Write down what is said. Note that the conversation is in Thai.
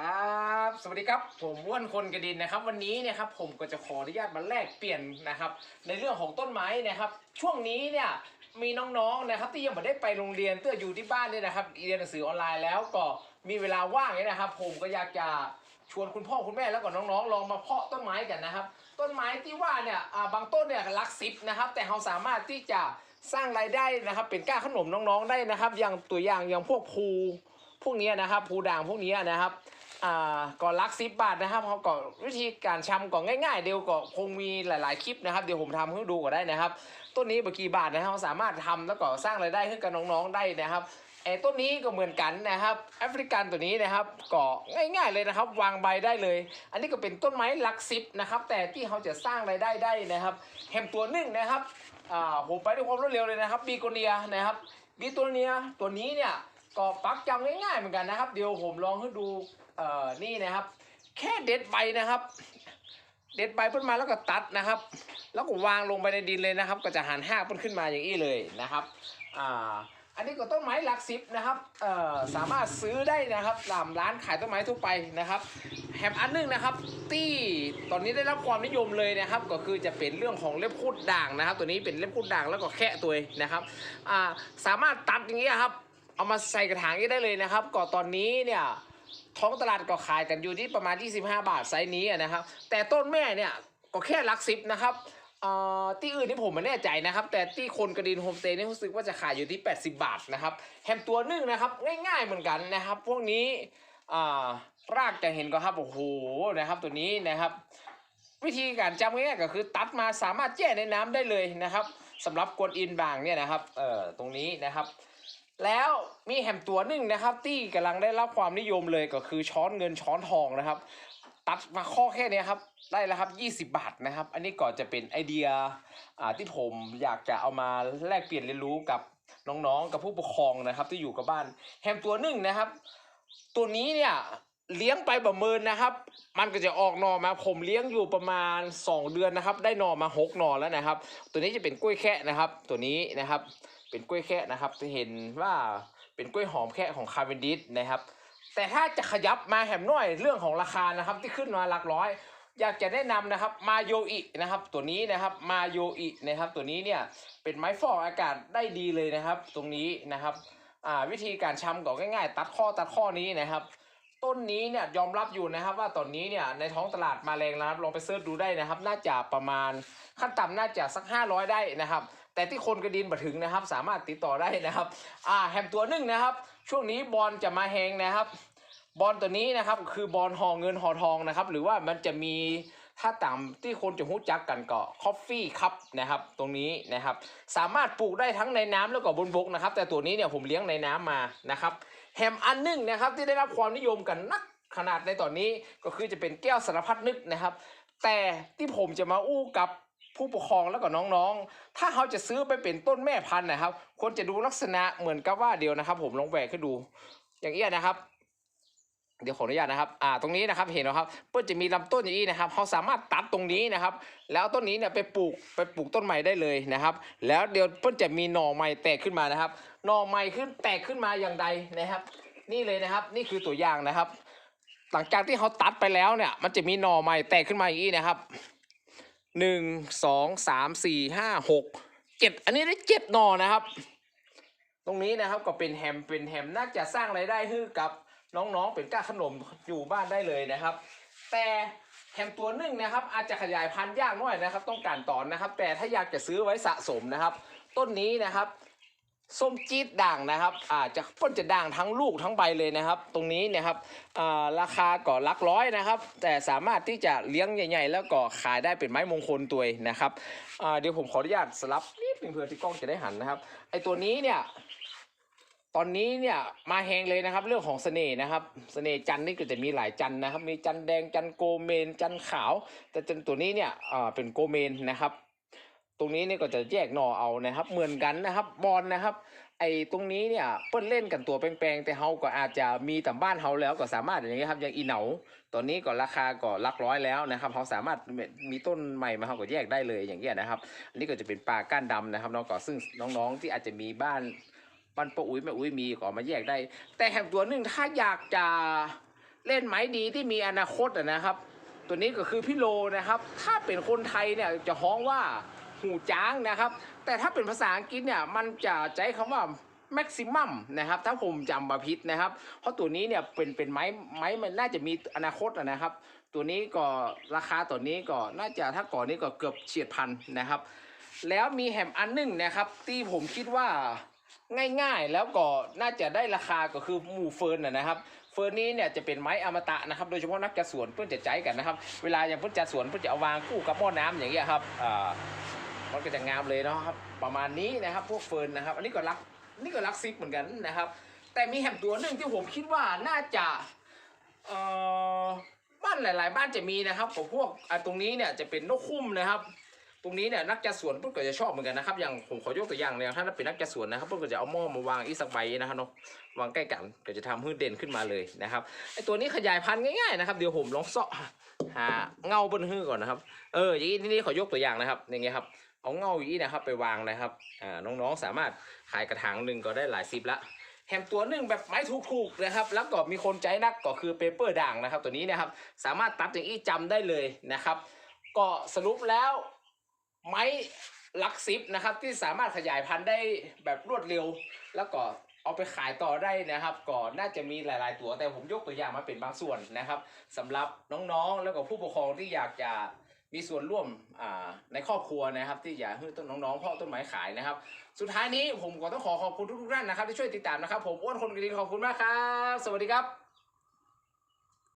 ครับ สวัสดีครับ ผมอ้วนคนกระดินนะครับ วันนี้เนี่ยครับผมก็จะขออนุญาตมาแลกเปลี่ยนนะครับ ในเรื่องของต้นไม้นะครับ ช่วงนี้เนี่ยมีน้องๆนะครับที่ยังไม่ได้ไปโรงเรียนเตื้ออยู่ที่บ้านเนี่ยนะครับเรียนหนังสือออนไลน์แล้วก็มีเวลาว่างเนี่ยนะครับ ผมก็อยากจะชวนคุณพ่อคุณแม่แล้วก็น้องๆ ลองมาเพาะต้นไม้กันนะครับ ต้นไม้ที่ว่าเนี่ยบางต้นเนี่ยหลักสิบนะครับ แต่เราสามารถที่จะสร้างรายได้นะครับ เป็นก้าขนมน้องๆได้นะครับ อย่างตัวอย่างอย่างพวกภูพวกนี้นะครับภูด่างพวกนี้นะครับ อ่าก่อนลักสิบบาทนะครับเขาก็วิธีการชำก่อนง่าย ๆ เดียวก็คงมีหลายๆคลิปนะครับเดี๋ยวผมทำให้ดูก็ได้นะครับ ต้นนี้เมื่อกี่บาทนะครับเราสามารถทำแล้วก็สร้างรายได้ให้กับน้องๆได้นะครับไอ้ต้นนี้ก็เหมือนกันนะครับแอฟริกันตัวนี้นะครับก็ง่าย ๆเลยนะครับ วางใบได้เลย อันนี้ก็เป็นต้นไม้ลักสิบนะครับ แต่ที่เขาจะสร้างรายได้ได้นะครับแฮมตัวหนึ่งนะครับอ่าผมไปด้วยความรวดเร็วเลยนะครับบีโกเนียนะครับบีตัวเนียตัวนี้เนี่ยก็ปักจำง่ายๆเหมือนกันนะครับ เดี๋ยวผมลองให้ดู เอ่อนี่นะครับ แค่เด็ดใบนะครับ เด็ดใบเพิ่นมาแล้วก็ตัดนะครับ แล้วก็วางลงไปในดินเลยนะครับ ก็จะหันห้าเพิ่นขึ้นมาอย่างนี้เลยนะครับอ่าอันนี้ก็ต้นไม้หลักสิบนะครับเอ่อสามารถซื้อได้นะครับตามร้านขายต้นไม้ทั่วไปนะครับแฮมอันนึงนะครับ ที่ตอนนี้ได้รับความนิยมเลยนะครับ ก็คือจะเป็นเรื่องของเล็บคูดด่างนะครับ ตัวนี้เป็นเล็บคูดด่างแล้วก็แค่ตัวนะครับอ่าสามารถตัดอย่างนี้ครับเอามาใส่กระถางนี้ได้เลยนะครับ ก็ตอนนี้เนี่ย ท้องตลาดก็ขายกันอยู่ที่ประมาณ 25 บาทไซส์นี้นะครับ แต่ต้นแม่เนี่ยก็แค่ลักสิบนะครับเอ่อที่อื่นที่ผมไม่แน่ใจนะครับ แต่ที่คนกระดินโฮมสเตย์นี่รู้สึกว่าจะขายอยู่ที่ 80 บาทนะครับแฮมตัวหนึ่งนะครับ ง่ายๆเหมือนกันนะครับ พวกนี้อ่ารากจะเห็นก็ครับโอ้โหนะครับ ตัวนี้นะครับ วิธีการจำง่ายๆก็คือตัดมาสามารถแช่ในน้ำได้เลยนะครับสำหรับกวนอินบางเนี่ยนะครับเอ่อตรงนี้นะครับ แล้วมีแฮมตัวหนึ่งนะครับ ที่กำลังได้รับความนิยมเลยก็คือช้อนเงินช้อนทองนะครับ ตัดมาข้อแค่นี้ครับ ได้แล้วครับ 20 บาทนะครับ อันนี้ก็จะเป็นไอเดียที่ผมอยากจะเอามาแลกเปลี่ยนเรียนรู้กับน้องๆ กับผู้ปกครองนะครับ ที่อยู่กับบ้านแฮมตัวหนึ่งนะครับ ตัวนี้เนี่ยเลี้ยงไปประเมินนะครับ มันก็จะออกหน่อมาผมเลี้ยงอยู่ประมาณ 2 เดือนนะครับ ได้หน่อมา 6 หน่อแล้วนะครับ ตัวนี้จะเป็นกล้วยแคะนะครับ ตัวนี้นะครับ เป็นกล้วยแคะนะครับ จะเห็นว่าเป็นกล้วยหอมแคะของคาร์เวนดิสนะครับ แต่ถ้าจะขยับมาแหมน้อยเรื่องของราคานะครับ ที่ขึ้นมาหลักร้อย อยากจะแนะนำนะครับมาโยอินะครับ ตัวนี้นะครับมาโยอินะครับ ตัวนี้เนี่ยเป็นไม้ฟอกอากาศได้ดีเลยนะครับ ตรงนี้นะครับวิธีการชำก็ง่าย ๆ ตัดข้อตัดข้อนี้นะครับ ต้นนี้เนี่ยยอมรับอยู่นะครับว่าตอนนี้เนี่ยในท้องตลาดมาแรงนะครับลองไปเสิร์ชดูได้นะครับ น่าจะประมาณขั้นต่ำน่าจะสัก 500 ได้นะครับ แต่ที่คนกระดินมาถึงนะครับ สามารถติดต่อได้นะครับ อ่าแฮมตัวหนึ่งนะครับ ช่วงนี้บอลจะมาแหงนะครับ บอลตัวนี้นะครับคือบอลห่อเงินห่อทองนะครับ หรือว่ามันจะมีถ้าตามที่คนจะหู้จักกันก็คอฟฟี่คัพนะครับ ตรงนี้นะครับ สามารถปลูกได้ทั้งในน้ำแล้วก็บนบกนะครับ แต่ตัวนี้เนี่ยผมเลี้ยงในน้ำมานะครับแฮมอันหนึ่งนะครับที่ได้รับความนิยมกันนักขนาดในตอนนี้ก็คือจะเป็นแก้วสารพัดนึกนะครับ แต่ที่ผมจะมาอู้กับ ผู้ปกครองแล้วก็น้องๆ ถ้าเขาจะซื้อไปเป็นต้นแม่พันธุ์นะครับ ควรจะดูลักษณะเหมือนกับว่าเดียวนะครับ ผมลองแหวกให้ดู อย่างเอี้ยนะครับ เดี๋ยวขออนุญาตนะครับ อ่า ตรงนี้นะครับ เห็นไหมครับ เพื่อจะมีลำต้นอย่างนี้นะครับ เขาสามารถตัดตรงนี้นะครับ แล้วต้นนี้เนี่ยไปปลูกไปปลูกต้นใหม่ได้เลยนะครับ แล้วเดี๋ยวเพื่อจะมีหน่อใหม่แตกขึ้นมานะครับ หน่อใหม่ขึ้นแตกขึ้นมาอย่างใดนะครับ นี่เลยนะครับ นี่คือตัวอย่างนะครับ หลังจากที่เขาตัดไปแล้วเนี่ย มันจะมีหน่อใหม่แตกขึ้นมาอย่างนี้นะครับ หนึ่งสองสามสี่ห้าหกเจ็ดอันนี้ได้เจ็ดหน่อนะครับ ตรงนี้นะครับก็เป็นแฮมเป็นแฮมน่าจะสร้างรายได้ให้กับน้องๆเป็นก้าขนมอยู่บ้านได้เลยนะครับ แต่แฮมตัวหนึ่งนะครับ อาจจะขยายพันธุ์ยากหน่อยนะครับ ต้องการตอนนะครับ แต่ถ้าอยากจะซื้อไว้สะสมนะครับ ต้นนี้นะครับ ส้มจี๊ดด่างนะครับอาจจะต้นจะด่างทั้งลูกทั้งใบเลยนะครับ ตรงนี้นะครับาราคาก็หลักร้อยนะครับ แต่สามารถที่จะเลี้ยงใหญ่ ๆ แล้วก็ขายได้เป็นไม้มงคลตัวนะครับเดี๋ยวผมขออนุญาตสลับนิดนึงเพื่อที่กล้องจะได้หันนะครับไอตัวนี้เนี่ยตอนนี้เนี่ยมาแหงเลยนะครับ เรื่องของเสน่ห์นะครับเสน่ห์จันนี่ก็จะมีหลายจันนะครับ มีจันแดงจันโกเมนจันขาว แต่จันตัวนี้เนี่ยเป็นโกเมนนะครับ ตรงนี้เนี่ยก็จะแยกหน่อเอานะครับ เหมือนกันนะครับบอลนะครับ ไอ้ตรงนี้เนี่ยเปิ้นเล่นกันตัวแปลงๆแต่เฮาก็อาจจะมีแต่บ้านเฮาแล้วก็สามารถอย่างนี้ยครับอย่างอีเหนาตอนนี้ก็ราคาก็หลักร้อยแล้วนะครับเขาสามารถมีต้นใหม่มาเขาก็แยกได้เลยอย่างเงี้ยนะครับ อันนี้ก็จะเป็นปลาก้านดำนะครับน้องก็ซึ่งน้องๆที่อาจจะมีบ้านบ้านป้าอุ้ยแม่อุ้ยมีก็มาแยกได้ แต่แฮมตัวหนึ่งถ้าอยากจะเล่นไม้ดีที่มีอนาคตนะครับ ตัวนี้ก็คือพี่โลนะครับ ถ้าเป็นคนไทยเนี่ยจะฮ้องว่า หูจ้างนะครับ แต่ถ้าเป็นภาษาอังกฤษเนี่ยมันจะใช้คำว่า maximum นะครับถ้าผมจำบาพิษนะครับ เพราะตัวนี้เนี่ยเป็นเป็นไม้ไม้มันน่าจะมีอนาคตนะครับ ตัวนี้ก็ราคาตัวนี้ก็น่าจะถ้าก่อนนี้ก็เกือบเฉียดพันนะครับ แล้วมีแฮมอันหนึ่งนะครับ ที่ผมคิดว่าง่ายๆ แล้วก็น่าจะได้ราคาก็คือหมู่เฟิร์นนะครับ เฟิร์นนี้เนี่ยจะเป็นไม้อมตะนะครับ โดยเฉพาะนักจัดสวนเพื่อนจะใจกันนะครับ เวลาอย่างเพื่อนจัดสวนเพื่อนจะเอาวางคู่กับหม้อน้ำอย่างเงี้ยครับ มันก็จะงามเลยเนาะครับประมาณนี้นะครับพวกเฟิร์นนะครับอันนี้ก็รักนี่ก็รักซิปเหมือนกันนะครับ แต่มีแฮมตัวหนึ่งที่ผมคิดว่าน่าจะเอ่อบ้านหลาย ๆ บ้านจะมีนะครับของพวกตรงนี้เนี่ยจะเป็นนกคุ้มนะครับ ตรงนี้เนี่ยนักจัดสวนพื่อนก็จะชอบเหมือนกันนะครับ อย่างผมขอยกตัวอย่างเลยถ้าเป็นนักจัดสวนนะครับพื่อนก็จะเอาหม้อมาวางอีสักใบนะครับเนาะวางใกล้กันก็จะทำให้เด่นขึ้นมาเลยนะครับไอตัวนี้ขยายพันธุ์ง่าย ๆ นะครับเดี๋ยวผมลองเสาะหาเงาบนหื้อก่อนนะครับ เอออย่างนี้นี่ขอยกตัวอย่างนะครับอย่างเงี้ยครับ เอาเงาอย่างนี้นะครับ ไปวางนะครับอ่าน้องๆสามารถขายกระถางหนึ่งก็ได้หลายสิบละแฮมตัวหนึ่งแบบไม้ถูกๆนะครับ แล้วก็มีคนใจนักก็คือเปเปอร์ด่างนะครับ ตัวนี้นะครับสามารถตัดอย่างนี้จำได้เลยนะครับ ก็สรุปแล้วไม้ลักซิปนะครับที่สามารถขยายพันธุ์ได้แบบรวดเร็ว แล้วก็เอาไปขายต่อได้นะครับก็น่าจะมีหลาย ๆ ตัวแต่ผมยกตัวอย่างมาเป็นบางส่วนนะครับสำหรับน้องๆ แล้วก็ผู้ปกครองที่อยากจะ มีส่วนร่วมในครอบครัวนะครับ ที่อยากให้ต้นน้องๆพ่อต้นไม้ขายนะครับ สุดท้ายนี้ผมก็ต้องขอขอบคุณทุกๆท่านนะครับที่ช่วยติดตามนะครับ ผมอ้วนคนกรีนขอบคุณมากครับ สวัสดีครับ